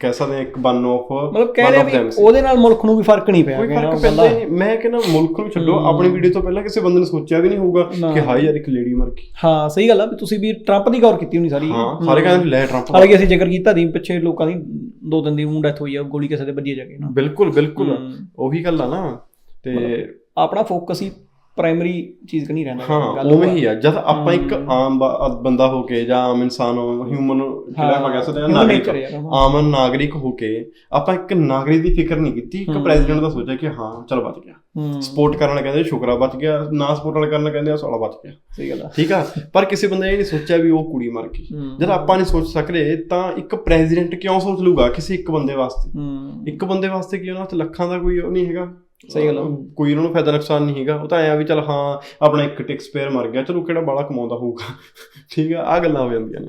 ਕਹਿ ਸਕਦੇ ਇੱਕ ਵਨ ਆਫ ਮਤਲਬ ਕਹਿ ਰਿਹਾ ਵੀ ਉਹਦੇ ਨਾਲ ਮੁਲਕ ਨੂੰ ਵੀ ਫ਼ਰਕ ਨਹੀਂ ਪਿਆ ਕੋਈ ਫ਼ਰਕ ਪੈਂਦਾ ਨਹੀਂ। ਮੈਂ ਕਹਿੰਦਾ ਮੁਲਕ ਨੂੰ ਛੱਡੋ ਆਪਣੀ ਵੀਡੀਓ ਤੋਂ ਪਹਿਲਾਂ ਕਿਸੇ ਬੰਦੇ ਨੇ ਸੋਚਿਆ ਵੀ ਨਹੀਂ ਹੋਊਗਾ। ਕਿ ਹਾਈ ਯਾਰ ਇੱਕ ਲੇਡੀ ਮਰ ਗਈ। ਹਾਂ ਸਹੀ ਗੱਲ ਆ ਵੀ ਤੁਸੀਂ ਵੀ ਟਰੰਪ ਦੀ ਗੌਰ ਕੀਤੀ ਹੋਣੀ ਸਾਰੀ। ਹਾਂ ਸਾਰੇ ਕਹਿੰਦੇ ਲੈ ਟਰੰਪ ਹਾਲਾਂਕਿ ਅਸੀਂ ਜ਼ਿਕਰ ਕੀਤਾ ਦੀ ਪਿੱਛੇ ਲੋਕਾਂ ਦੀ ਦੋ ਦਿਨ ਦੀ ਡੈਥ ਹੋਈ ਆ ਗੋਲੀ ਕਿਸੇ ਦੇ ਵੱਜੀ ਜਾ ਕੇ ਨਾ। ਬਿਲਕੁਲ ਬਿਲਕੁਲ। ਉਹੀ ਗੱਲ ਆ ਨਾ। ਤੇ ਆਪਣਾ ਫੋਕਸ ਹੀ ਪ੍ਰਾਇਮਰੀ ਚੀਜ਼ ਕਿ ਨਹੀਂ ਰਹਿੰਦਾ ਹਾਂ ਗੱਲ ਉਵੇਂ ਹੀ ਆ ਜਦ ਆਪਾਂ ਇੱਕ ਆਮ ਬੰਦਾ ਹੋ ਕੇ ਜਾਂ ਆਮ ਇਨਸਾਨ ਹਿਊਮਨ ਜਿਹੜਾ ਆਪਾਂ ਕਹਿ ਸਕਦੇ ਹਾਂ ਨਾਗਰਿਕ ਹਾਂ। ਆਮ ਨਾਗਰਿਕ ਹੋ ਕੇ ਆਪਾਂ ਇੱਕ ਨਾਗਰਿਕ ਦੀ ਫਿਕਰ ਨਹੀਂ ਕੀਤੀ ਇੱਕ ਪ੍ਰੈਜ਼ੀਡੈਂਟ ਦਾ ਸੋਚਿਆ ਕਿ ਹਾਂ ਚਲ ਬਚ ਗਿਆ। ਹੂੰ। ਸਪੋਰਟ ਕਰਨ ਵਾਲੇ ਕਹਿੰਦੇ ਸ਼ੁਕਰਾ ਬਚ ਗਿਆ। ਨਾ ਸਪੋਰਟ ਵਾਲੇ ਕਰਨ ਕਹਿੰਦੇ ਆ ਸਾਲਾ ਬਚ ਗਿਆ। ਸਹੀ ਗੱਲ ਆ। ਠੀਕ ਆ? ਪਰ ਕਿਸੇ ਬੰਦੇ ਨੇ ਇਹ ਨਹੀਂ ਸੋਚਿਆ ਵੀ ਉਹ ਕੁੜੀ ਮਰ ਗਈ। ਹੂੰ। ਜਦ ਆਪਾਂ ਨਹੀਂ ਸੋਚ ਸਕਦੇ ਤਾਂ ਇੱਕ ਪ੍ਰੈਜ਼ੀਡੈਂਟ ਕਿਉਂ ਸੋਚ ਲੂਗਾ ਕਿਸੇ ਇੱਕ ਬੰਦੇ ਵਾਸਤੇ? ਹੂੰ। ਇੱਕ ਬੰਦੇ ਵਾਸਤੇ ਕੀ ਉਹਨਾਂ ਤੇ ਲੱਖਾਂ ਦਾ ਕੋਈ ਉਹ ਨਹੀਂ ਹੈਗਾ? ਸਹੀ ਗੱਲ ਆ। ਕੋਈ ਉਹਨਾਂ ਨੂੰ ਫਾਇਦਾ ਨੁਕਸਾਨ ਨਹੀਂ ਹੈਗਾ। ਉਹ ਤਾਂ ਐਂ ਆ ਵੀ ਚਲ ਹਾਂ, ਆਪਣਾ ਇੱਕ ਟੈਕਸ ਪੇਅਰ ਮਰ ਗਿਆ। ਚਲੋ ਕਿਹੜਾ ਬਾਲਾ ਕਮਾਉਂਦਾ ਹੋਊਗਾ। ਠੀਕ ਆ ਆ ਗੱਲਾਂ ਹੋ ਜਾਂਦੀਆਂ ਨੇ।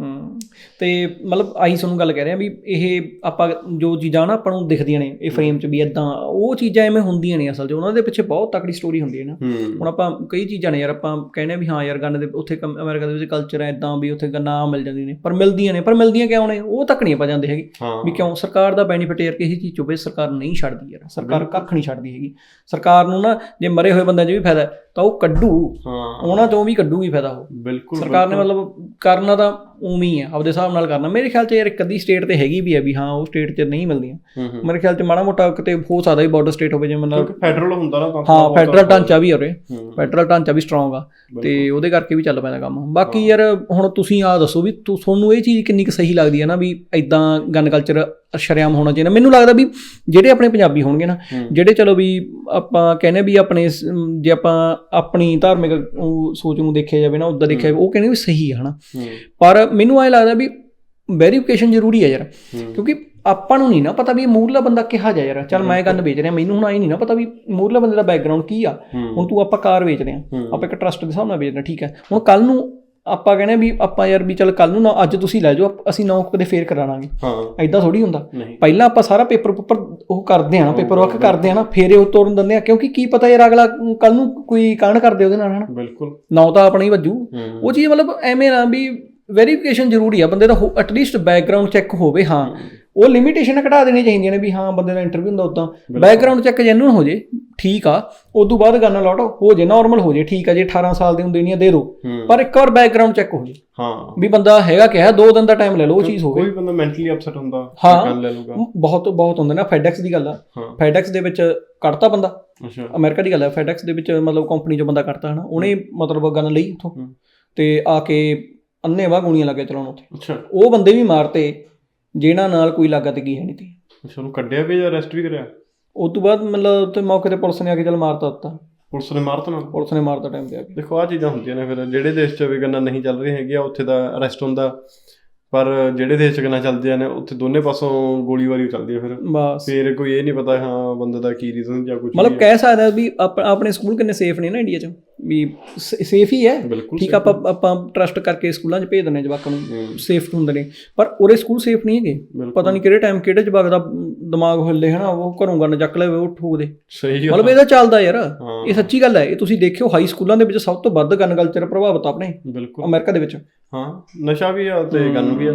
ਹੂੰ। ਤੇ ਮਤਲਬ ਆਹੀ ਤੁਹਾਨੂੰ ਗੱਲ ਕਹਿ ਰਿਹਾ ਵੀ ਇਹ ਆਪਾਂ ਜੋ ਚੀਜ਼ਾਂ ਨਾ ਆਪਾਂ ਨੂੰ ਦਿਖਦੀਆਂ ਨੇ ਇਹ ਫਰੇਮ 'ਚ ਵੀ ਇਦਾਂ ਉਹ ਚੀਜ਼ਾਂ ਐਵੇਂ ਹੁੰਦੀਆਂ ਨੇ ਅਸਲ 'ਚ ਉਹਨਾਂ ਦੇ ਪਿੱਛੇ ਬਹੁਤ ਤਕੜੀ ਸਟੋਰੀ ਹੁੰਦੀ ਹੈ ਨਾ। ਹੁਣ ਆਪਾਂ ਕਈ ਚੀਜ਼ਾਂ ਨੇ ਯਾਰ ਆਪਾਂ ਕਹਿੰਦੇ ਵੀ ਹਾਂ ਯਾਰ ਗੰਨ ਦੇ ਉੱਥੇ ਅਮਰੀਕਾ ਦੇ ਵਿੱਚ ਕਲਚਰ ਹੈ ਇਦਾਂ ਵੀ ਉੱਥੇ ਗੰਨਾ ਮਿਲ ਜਾਂਦੀਆਂ ਨੇ ਪਰ ਮਿਲਦੀਆਂ ਨੇ ਪਰ ਮਿਲਦੀਆਂ ਕਿਉਂ ਨੇ? ਉਹ ਤੱਕ ਨਹੀਂ ਆਪਾਂ ਜਾਂਦੇ ਹੈਗੇ। ਵੀ ਕਿਉਂ? ਸਰਕਾਰ ਦਾ ਬੈਨੀਫਿਟ ਯਾਰ ਕਿਸੇ ਚੀਜ਼ ਚੋਂ ਸਰਕਾਰ ਨਹੀਂ ਛੱਡਦੀ ਯਾਰ ਸਰਕਾਰ ਕੱਖ ਨਹੀਂ ਛੱਡਦੀ ਹੈਗੀ। ਸਰਕਾਰ ਨੂੰ ਨਾ ਜੇ ਮਰੇ ਹੋਏ ਬੰਦਿਆਂ 'ਚ ਵੀ ਫਾਇਦਾ ਤਾਂ ਉਹ ਕੱਢੂ। ਹਾਂ। ਉਹਨਾਂ ਤੋਂ ਵੀ ਕੱਢੂਗੀ ਫਾਇਦਾ ਉਹ। ਬਿਲਕੁਲ ਸਰਕਾਰ ਨੇ ਮਤਲਬ ਕਰਨਾ ਤਾਂ ਉਵੇਂ ਹੀ ਆਪਦੇ ਹਿਸਾਬ ਨਾਲ ਕਰਨਾ। ਮੇਰੇ ਖਿਆਲ 'ਚ ਯਾਰ ਇੱਕ ਅੱਧੀ ਸਟੇਟ ਤੇ ਹੈਗੀ ਵੀ ਹੈ ਵੀ ਹਾਂ ਉਹ ਸਟੇਟ 'ਚ ਨਹੀਂ ਮਿਲਦੀਆਂ। ਮੇਰੇ ਖਿਆਲ 'ਚ ਮਾੜਾ ਮੋਟਾ ਕਿਤੇ ਹੋ ਸਕਦਾ ਵੀ ਬਾਰਡਰ ਸਟੇਟ ਹੋਵੇ ਜਿਵੇਂ ਮਤਲਬ ਫੈਡਰਲ ਹੁੰਦਾ ਨਾ ਤਾਂ ਹਾਂ ਫੈਡਰਲ ਢਾਂਚਾ ਵੀ ਹੋਰੇ ਫੈਡਰਲ ਢਾਂਚਾ ਵੀ ਸਟਰੋਂਗ ਆ। ਤੇ ਉਹਦੇ ਕਰਕੇ ਵੀ ਚੱਲ ਪੈਂਦਾ ਕੰਮ। ਬਾਕੀ ਯਾਰ ਹੁਣ ਤੁਸੀਂ ਆ ਦੱਸੋ ਵੀ ਤੁਹਾਨੂੰ ਇਹ ਚੀਜ਼ ਕਿੰਨੀ ਕੁ ਸਹੀ ਲੱਗਦੀ ਹੈ ਨਾ ਵੀ ਐਦਾਂ ਗਨ ਕਲਚਰ ਸ਼ਰਿਆਮ ਹੋਣਾ ਚਾਹੀਦਾ। ਮੈਨੂੰ ਲੱਗਦਾ ਵੀ ਜਿਹੜੇ ਆਪਣੇ ਪੰਜਾਬੀ ਹੋਣਗੇ ਨਾ ਹੂੰ। ਜਿਹੜੇ ਚਲੋ ਵੀ ਆਪਾਂ ਕਹਿੰਦੇ ਵੀ ਆਪਣੇ ਜੇ ਆਪਾਂ ਆਪਣੀ ਧਾਰਮਿਕ ਸੋਚ ਨੂੰ ਦੇਖਿਆ ਜਾਵੇ ਨਾ ਉਦਾਂ ਦੇਖਿਆ ਉਹ ਕਹਿੰਦੇ ਵੀ ਸਹੀ ਆ ਹਨਾ। ਹੂੰ। ਪਰ ਮੈਨੂੰ ਐ ਲੱਗਦਾ ਵੀ ਵੈਰੀਫਿਕੇਸ਼ਨ ਜ਼ਰੂਰੀ ਹੈ ਯਾਰ। ਹੂੰ। ਕਿਉਂਕਿ ਆਪਾਂ ਨੂੰ ਨਹੀਂ ਨਾ ਪਤਾ ਵੀ ਇਹ ਮੂਰਲਾ ਬੰਦਾ ਕਿਹਾ ਜਾ ਯਾਰ। ਚੱਲ ਮੈਂ ਗੰਨ ਵੇਚ ਰਿਹਾ ਮੈਨੂੰ ਹੁਣ ਆਈ ਨਹੀਂ ਨਾ ਪਤਾ ਵੀ ਮੂਰਲਾ ਬੰਦੇ ਦਾ ਬੈਕਗ੍ਰਾਉਂਡ ਕੀ ਆ। ਹੂੰ। ਹੁਣ ਤੂੰ ਆਪਾਂ ਕਾਰ ਵੇਚਦੇ ਆ। ਹੂੰ। ਆਪਾਂ ਇੱਕ ਟਰਸਟ ਦੇ ਹਿਸਾਬ ਨਾਲ ਵੇਚਦੇ ਹਾਂ ਠੀਕ ਹੈ ਹੁਣ ਕੱਲ ਨੂੰ ਆਪਾਂ ਕਹਿੰਦੇ ਵੀ ਆਪਾਂ ਯਾਰ ਵੀ ਚੱਲ ਕੱਲ ਨੂੰ ਨਾ ਅੱਜ ਤੁਸੀਂ ਲੈ ਜਾਓ ਅਸੀਂ ਨੌ ਕਦੇ ਫੇਰ ਕਰਾਵਾਂਗੇ ਹਾਂ। ਐਦਾਂ ਥੋੜੀ ਹੁੰਦਾ। ਪਹਿਲਾਂ ਆਪਾਂ ਸਾਰਾ ਪੇਪਰ ਉੱਪਰ ਉਹ ਕਰਦੇ ਆ ਨਾ ਪੇਪਰ ਵਰਕ ਕਰਦੇ ਆ ਨਾ ਫੇਰ ਇਹ ਉਹ ਤੋਰਨ ਦਿੰਦੇ ਆ ਕਿਉਂਕਿ ਕੀ ਪਤਾ ਯਾਰ ਅਗਲਾ ਕੱਲ ਨੂੰ ਕੋਈ ਕਾਂਡ ਕਰਦੇ ਉਹਦੇ ਨਾਲ ਹਨਾ। ਬਿਲਕੁਲ। ਨੌ ਤਾਂ ਆਪਣਾ ਹੀ ਵੱਜੂ। ਉਹ ਚੀਜ਼ ਮਤਲਬ ਐਵੇਂ ਨਾ ਵੀ ਵੈਰੀਫਿਕੇਸ਼ਨ ਜ਼ਰੂਰੀ ਆ ਬੰਦੇ ਦਾ ਐਟਲੀਸਟ ਬੈਕਗ੍ਰਾਉਂਡ ਚੈੱਕ ਹੋਵੇ ਹਾਂ। ਉਹ ਲਿਮਿਟੇਸ਼ਨ ਘਟਾ ਦੇਣੀਆਂ ਚਾਹੀਦੀਆਂ ਨੇ ਵੀ ਹਾਂ ਬੰਦੇ ਦਾ ਇੰਟਰਵਿਊ ਹੁੰਦਾ ਉਦਾਂ ਬੈਕਗ੍ਰਾਉਂਡ ਚੈੱਕ ਜੈਨੂਨ ਹੋ ਜੇ ਠੀਕ ਆ ਉਸ ਤੋਂ ਬਾਅਦ ਗਨ ਅਲਾਟ ਹੋ ਜੇ ਨਾਰਮਲ ਹੋ ਜੇ ਠੀਕ ਆ ਜੇ 18 ਸਾਲ ਦੇ ਹੁੰਦੇ ਨਹੀਂ ਆ ਦੇ। ਹੂੰ। ਪਰ ਇੱਕ ਵਾਰ ਬੈਕਗ੍ਰਾਉਂਡ ਚੈੱਕ ਹੋ ਜੇ। ਹਾਂ। ਵੀ ਬੰਦਾ ਹੈਗਾ ਕਿਹਾ ਦੋ ਦਿਨ ਦਾ ਟਾਈਮ ਲੈ ਲਓ ਉਹ ਚੀਜ਼ ਹੋਵੇ ਕੋਈ ਬੰਦਾ ਮੈਂਟਲੀ ਅਪਸੈਟ ਹੁੰਦਾ। ਗੱਲ ਲੈ ਲੂਗਾ ਬਹੁਤ ਬਹੁਤ ਹੁੰਦੇ ਨਾ ਫੈਡੈਕਸ ਦੀ ਗੱਲ ਆ। ਫੈਡੈਕਸ ਦੇ ਵਿੱਚ ਕੱਢਤਾ ਬੰਦਾ। ਅੱਛਾ। ਅਮਰੀਕਾ ਦੀ ਗੱਲ ਹੈ ਫੈਡੈਕਸ ਦੇ ਵਿੱਚ ਮਤਲਬ ਕੰਪਨੀ ਚੋਂ ਬੰਦਾ ਕੱਢਤਾ ਹਨਾ ਉਹਨੇ ਮਤਲਬ ਗਨ ਲਈ ਉੱਥੋਂ। ਤੇ ਆ ਕੇ ਅੰਨੇ ਵਾ ਗੋਲੀਆਂ ਲੱਗੇ ਚਲਾਉਣ ਉੱਥੇ। ਅੱਛਾ। ਉਹ ਬੰਦੇ ਵੀ ਮਾਰਤੇ। ਜਿਨ੍ਹਾਂ ਨਾਲ ਕੋਈ ਲਾਗਤ ਕੀ ਹੈ ਨਹੀਂ ਤੀ। ਅੱਛਾ ਉਹਨੂੰ ਕੱਢਿਆ ਵੀ ਜਾਂ ਅਰੈਸਟ ਵੀ ਕਰਿਆ? ਉਸ ਤੋਂ ਬਾਅਦ ਮਤਲਬ ਉੱਥੇ ਮੌਕੇ ਤੇ ਪੁਲਿਸ ਨੇ ਆ ਕੇ ਚੱਲ ਮਾਰਤਾ ਦਿੱਤਾ। ਪੁਲਿਸ ਨੇ ਮਾਰਤਾ ਨਾ? ਪੁਲਿਸ ਨੇ ਮਾਰਤਾ ਟਾਈਮ ਤੇ ਆ ਕੇ। ਦੇਖੋ ਆ ਚੀਜ਼ਾਂ ਹੁੰਦੀਆਂ ਨੇ ਫਿਰ। ਜਿਹੜੇ ਦੇਸ਼ 'ਚ ਵੀ ਗੰਨਾ ਨਹੀਂ ਚੱਲ ਰਹੀ ਹੈਗੀ ਆ ਉੱਥੇ ਦਾ ਅਰੈਸਟ ਹੁੰਦਾ। ਪਰ ਜਿਹੜੇ ਦੇਸ਼ 'ਚ ਗੰਨਾ ਚੱਲਦੀਆਂ ਨੇ ਉੱਥੇ ਦੋਨੇ ਪਾਸੋਂ ਗੋਲੀਬਾਰੀ ਚੱਲਦੀ ਹੈ ਫਿਰ। ਬਸ। ਫਿਰ ਕੋਈ ਇਹ ਨਹੀਂ ਪਤਾ ਹਾਂ ਬੰਦੇ ਦਾ ਕੀ ਰੀਜ਼ਨ ਜਾਂ ਕੁਝ ਮਤਲਬ ਕਹਿ ਸਕਦਾ ਵੀ ਆਪ- ਆਪਣੇ ਸਕੂਲ ਕਿੰਨੇ ਸੇਫ ਨੇ ਨਾ ਇੰਡੀਆ 'ਚ? ਵੀ ਸੇਫ ਹੀ ਹੈ। ਬਿਲਕੁਲ ਠੀਕ ਆਪਾਂ ਆਪਾਂ ਟਰਸਟ ਕਰਕੇ ਸਕੂਲਾਂ 'ਚ ਭੇਜ ਦਿੰਦੇ ਜਵਾਕਾਂ ਨੂੰ ਸੇਫ ਹੁੰਦੇ ਨੇ। ਪਰ ਉਹਦੇ ਸਕੂਲ ਸੇਫ ਨਹੀਂ ਹੈਗੇ। ਪਤਾ ਨਹੀਂ ਕਿਹੜੇ ਟਾਈਮ ਕਿਹੜੇ ਜਵਾਕ ਦਾ ਦਿਮਾਗ ਹਿੱਲੇ ਹਨਾ ਉਹ ਘਰੋਂ ਗੰਨ ਚੱਕ ਲਵੇ ਉਹ ਠੋਕ ਦੇ। ਮਤਲਬ ਇਹਦਾ ਚੱਲਦਾ ਯਾਰ। ਇਹ ਸੱਚੀ ਗੱਲ ਹੈ ਇਹ ਤੁਸੀਂ ਦੇਖਿਓ ਹਾਈ ਸਕੂਲਾਂ ਦੇ ਵਿੱਚ ਸਭ ਤੋਂ ਵੱਧ ਗਨ ਕਲਚਰ ਪ੍ਰਭਾਵਿਤ ਆਪਣੇ ਅਮਰੀਕਾ ਦੇ ਵਿੱਚ। ਹਾਂ ਨਸ਼ਾ ਵੀ ਆ ਤੇ ਗਨ ਵੀ ਆ।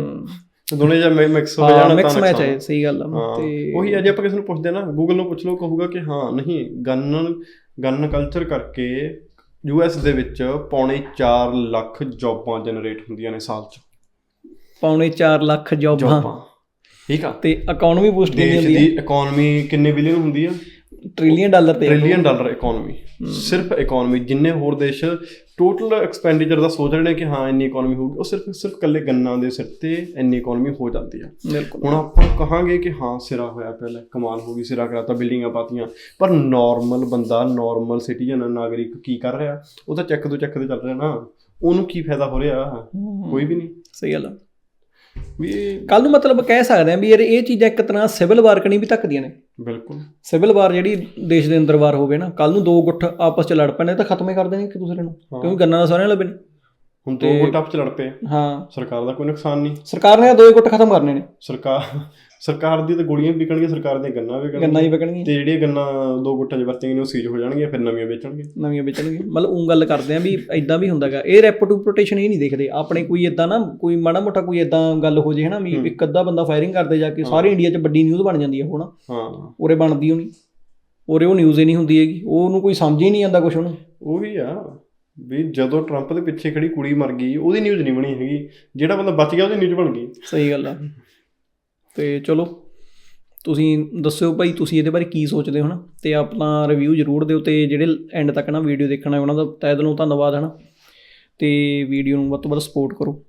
ਦੋਨੇ ਜੇ ਮਿਕਸ ਹੋ ਜਾਣ ਮਿਕਸ ਤਾਂ ਮੈਚ ਨੁਕਸਾਨ। ਹੈ ਸਹੀ ਗੱਲ ਆ। ਤੇ ਉਹੀ ਆ ਜੇ ਆਪਾਂ ਕਿਸੇ ਨੂੰ ਪੁੱਛਦੇ ਨਾ ਗੂਗਲ ਨੂੰ ਪੁੱਛ ਲਓ ਕਹੂਗਾ ਕਿ ਹਾਂ ਨਹੀਂ ਗਨ ਗਨ ਕਲਚਰ ਕਰਕੇ ਯੂਐਸ ਦੇ ਵਿੱਚ ਪੌਣੇ 4 ਲੱਖ ਜੌਬਾਂ ਜਨਰੇਟ ਹੁੰਦੀਆਂ ਨੇ ਸਾਲ 'ਚ। ਪੌਣੇ 4 ਲੱਖ ਜੌਬਾਂ। ਠੀਕ ਆ। ਤੇ ਇਕਨੋਮੀ ਬੂਸਟ ਦੇਸ਼ ਹੁੰਦੀ ਦੀ ਇਕਨੋਮੀ ਕਿੰਨੇ ਬਿਲੀਅਨ ਹੁੰਦੀ ਆ? ਹੈ ਟ੍ਰਿਲੀਅਨ ਡਾਲਰ ਤੇ। ਟ੍ਰਿਲੀਅਨ ਡਾਲਰ ਇਕਨੋਮੀ ਸਿਰਫ ਇਕਨੋਮੀ ਜਿੰਨੇ ਹੋਰ ਦੇਸ਼ ਟੋਟਲ ਐਕਸਪੈਂਡੀਚਰ ਦਾ ਸੋਚ ਰਹੇ ਨੇ ਕਿ ਹਾਂ ਇੰਨੀ ਇਕਨੋਮੀ ਹੋਊਗੀ ਉਹ ਸਿਰਫ ਸਿਰਫ ਕੱਲੇ ਗੰਨਾਂ ਦੇ ਸਿਰ ਤੇ ਇੰਨੀ ਇਕਨੋਮੀ ਹੋ ਜਾਂਦੀ ਆ। ਹੁਣ ਆਪਾਂ ਕਹਾਂਗੇ ਕਿ ਹਾਂ ਸਿਰਾ ਹੋਇਆ ਪਹਿਲਾਂ ਕਮਾਲ ਹੋ ਗਈ ਸਿਰਾ ਕਰਾਤਾ ਬਿਲਡਿੰਗਾਂ ਪਾਤੀਆਂ। ਪਰ ਨਾਰਮਲ ਬੰਦਾ ਨਾਰਮਲ ਸਿਟੀਜ਼ਨ ਨਾਗਰਿਕ ਕੀ ਕਰ ਰਿਹਾ? ਉਹ ਤਾਂ ਚੱਕ ਤੋਂ ਚੱਕ ਤੇ ਚੱਲ ਰਿਹਾ ਨਾ। ਉਹਨੂੰ ਕੀ ਫਾਇਦਾ ਹੋ ਰਿਹਾ? ਕੋਈ ਵੀ ਨਹੀਂ। ਸਹੀ ਗੱਲ ਆ। ਵੀ ਕੱਲ ਨੂੰ ਮਤਲਬ ਕਹਿ ਸਕਦੇ ਆ ਵੀ ਯਾਰ ਇਹ ਚੀਜ਼ਾਂ ਇੱਕ ਤਰ੍ਹਾਂ ਸਿਵਲ ਵਾਰ ਕਣੀ ਵੀ ਧੱਕਦੀਆਂ ਨੇ। ਬਿਲਕੁਲ। ਸਿਵਲ ਵਾਰ ਜਿਹੜੀ ਦੇਸ਼ ਦੇ ਅੰਦਰ ਵਾਰ ਹੋਵੇ ਨਾ ਕੱਲ ਨੂੰ ਦੋ ਗੁੱਟ ਆਪਸ ਚ ਲੜ ਪੈਣੇ ਤਾਂ ਖਤਮ ਹੀ ਕਰ ਦੇਣੇ ਇੱਕ ਦੂਸਰੇ ਨੂੰ। ਕਿਉਂਕਿ ਗੰਨਾਂ ਦਾ ਸਾਰਿਆਂ ਲੱਭੇ ਨੇ। ਹੁਣ ਦੋ ਗੁੱਟ ਆਪਸ ਚ ਲੜ ਪਏ ਹਾਂ। ਸਰਕਾਰ ਦਾ ਕੋਈ ਨੁਕਸਾਨ ਨਹੀਂ। ਸਰਕਾਰ ਨੇ ਦੋ ਗੁੱਟ ਖਤਮ ਕਰਨੇ ਨੇ। ਸਰਕਾਰ ਸਰਕਾਰ ਦੀ ਤਾਂ ਗੋਲੀਆਂ ਵੀ ਵਿਕਣਗੀਆਂ ਸਰਕਾਰ ਦੀਆਂ ਗੰਨਾਂ ਵੀ ਗੰਨਾਂ ਹੀ ਵਿਕਣਗੀਆਂ। ਤੇ ਜਿਹੜੀਆਂ ਗੰਨਾਂ ਦੋ ਗੁੱਟਾਂ 'ਚ ਵਰਤੀਆਂ ਨੇ ਉਹ ਸੀਜ਼ ਹੋ ਜਾਣਗੀਆਂ ਫਿਰ ਨਵੀਆਂ ਵੇਚਣਗੇ ਨਵੀਆਂ ਵੇਚਣਗੇ ਮਤਲਬ ਉਹ ਗੱਲ ਕਰਦੇ ਆ ਵੀ ਇਦਾਂ ਵੀ ਹੁੰਦਾਗਾ। ਇਹ ਰੈਪੂਟੇਸ਼ਨ ਇਹ ਨਹੀਂ ਦੇਖਦੇ। ਆਪਣੇ ਕੋਈ ਇਦਾਂ ਨਾ ਕੋਈ ਮਾੜਾ ਮੋਟਾ ਕੋਈ ਇਦਾਂ ਗੱਲ ਹੋ ਜੇ ਹਨਾ ਵੀ ਇੱਕ ਅੱਧਾ ਬੰਦਾ ਫਾਇਰਿੰਗ ਕਰਦੇ ਜਾ ਕੇ ਸਾਰੇ ਇੰਡੀਆ 'ਚ ਵੱਡੀ ਨਿਊਜ਼ ਬਣ ਜਾਂਦੀ ਹੈ ਨਾ ਹਾਂ। ਉਰੇ ਬਣਦੀ ਨਹੀਂ। ਉਰੇ ਉਹ ਨਿਊਜ਼ ਹੀ ਨਹੀਂ ਹੁੰਦੀ ਹੈਗੀ। ਉਹ ਉਹਨੂੰ ਕੋਈ ਸਮਝ ਹੀ ਨਹੀਂ ਆਉਂਦਾ ਕੁਛ ਉਹਨੂੰ। ਉਹੀ ਆ ਵੀ ਜਦੋਂ ਟਰੰਪ ਦੇ ਪਿੱਛੇ ਖੜੀ ਕੁੜੀ ਮਰ ਗਈ ਉਹਦੀ ਨਿਊਜ਼ ਨਹੀਂ ਬਣੀ ਹੈਗੀ। ਜਿਹੜਾ ਬੰਦਾ ਬਚ ਗਿਆ ਉਹਦੀ ਨਿਊਜ਼ ਬਣ ਗਈ। ਸਹੀ ਗੱਲ ਆ। ਤੇ ਚਲੋ ਤੁਸੀਂ ਦੱਸਿਓ ਭਾਈ ਤੁਸੀਂ ਇਹਦੇ ਬਾਰੇ ਕੀ ਸੋਚਦੇ ਹੋ ਨਾ? ਤੇ ਆਪਣਾ ਰਿਵਿਊ ਜ਼ਰੂਰ ਦਿਓ ਤੇ ਜਿਹੜੇ ਐਂਡ ਤੱਕ ਨਾ ਵੀਡੀਓ ਦੇਖਣਾ ਉਹਨਾਂ ਦਾ ਤਹਿ ਦਿਲੋਂ ਧੰਨਵਾਦ ਹਨਾ ਤੇ ਵੀਡੀਓ ਨੂੰ ਵੱਧ ਤੋਂ ਵੱਧ ਸਪੋਰਟ ਕਰੋ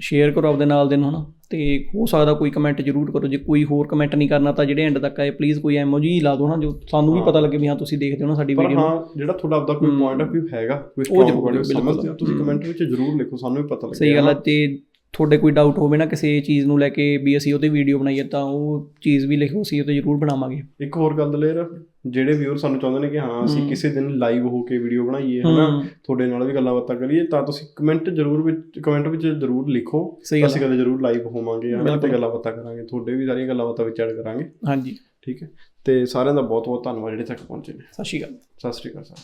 ਸ਼ੇਅਰ ਕਰੋ ਆਪਦੇ ਨਾਲ ਦੇ ਨੂੰ ਹਨਾ ਤੇ ਹੋ ਸਕਦਾ ਕੋਈ ਕਮੈਂਟ ਜ਼ਰੂਰ ਕਰੋ ਜੇ ਕੋਈ ਹੋਰ ਕਮੈਂਟ ਨਹੀਂ ਕਰਨਾ ਤਾਂ ਜਿਹੜੇ ਐਂਡ ਤੱਕ ਆਏ ਪਲੀਜ਼ ਕੋਈ ਐਮੋਜੀ ਲਾ ਦਿਓ ਨਾ? ਜੋ ਸਾਨੂੰ ਵੀ ਪਤਾ ਲੱਗੇ ਵੀ ਹਾਂ ਤੁਸੀਂ ਦੇਖਦੇ ਹੋ ਨਾ ਸਾਡੀ ਪਰ ਵੀਡੀਓ ਹਾਂ ਜਿਹੜਾ ਤੁਹਾਡਾ ਆਪਦਾ ਕੋਈ ਪੁਆਇੰਟ ਆਫ View ਹੈਗਾ ਕੋਈ ਸਟਰੋਂਗ ਪੁਆਇੰਟ। ਸਮਝਦੇ ਹੋ ਤੁਸੀਂ ਕਮੈਂਟ ਵਿੱਚ ਜ਼ਰੂਰ ਲਿਖੋ ਸਾਨੂੰ ਵੀ ਪਤਾ ਲੱਗੇ ਸਹੀ ਗੱਲ ਹੈ ਤੇ ਤੁਹਾਡੇ ਕੋਈ ਡਾਊਟ ਹੋਵੇ ਨਾ ਕਿਸੇ ਚੀਜ਼ ਨੂੰ ਲੈ ਕੇ ਵੀ ਅਸੀਂ ਉਹਤੇ ਵੀਡੀਓ ਬਣਾਈਏ ਤਾਂ ਉਹ ਚੀਜ਼ ਵੀ ਲਿਖੋ ਅਸੀਂ ਉਹ ਤੇ ਜ਼ਰੂਰ ਬਣਾਵਾਂਗੇ। ਇੱਕ ਹੋਰ ਗੱਲ ਲੇਰ ਜਿਹੜੇ ਵਿਊਅਰ ਸਾਨੂੰ ਚਾਹੁੰਦੇ ਨੇ ਕਿ ਹਾਂ ਅਸੀਂ ਕਿਸੇ ਦਿਨ ਲਾਈਵ ਹੋ ਕੇ ਵੀਡੀਓ ਬਣਾਈਏ ਹਨਾ? ਹਮ, ਤੁਹਾਡੇ ਨਾਲ ਵੀ ਗੱਲਾਂ ਬਾਤਾਂ ਕਰੀਏ ਤਾਂ ਤੁਸੀਂ ਕਮੈਂਟ ਜ਼ਰੂਰ ਵਿੱਚ ਕਮੈਂਟ ਵਿੱਚ ਜ਼ਰੂਰ ਲਿਖੋ। ਅਸੀਂ ਕਦੇ ਜ਼ਰੂਰ ਲਾਈਵ ਹੋਵਾਂਗੇ ਹਨਾ? ਤੇ। ਗੱਲਾਂ ਬਾਤਾਂ ਕਰਾਂਗੇ। ਤੁਹਾਡੇ ਵੀ ਸਾਰੀਆਂ ਗੱਲਾਂ ਬਾਤਾਂ ਵਿੱਚ ਐਡ ਕਰਾਂਗੇ। ਹਾਂਜੀ। ਠੀਕ ਹੈ? ਤੇ ਸਾਰਿਆਂ ਦਾ ਬਹੁਤ ਬਹੁਤ ਧੰਨਵਾਦ ਜਿਹੜੇ ਤੱਕ ਪਹੁੰਚੇ ਨੇ। ਸਤਿ ਸ਼੍ਰੀ ਅਕਾਲ। ਸਤਿ ਸ਼੍ਰੀ ਅਕਾਲ ਸਰ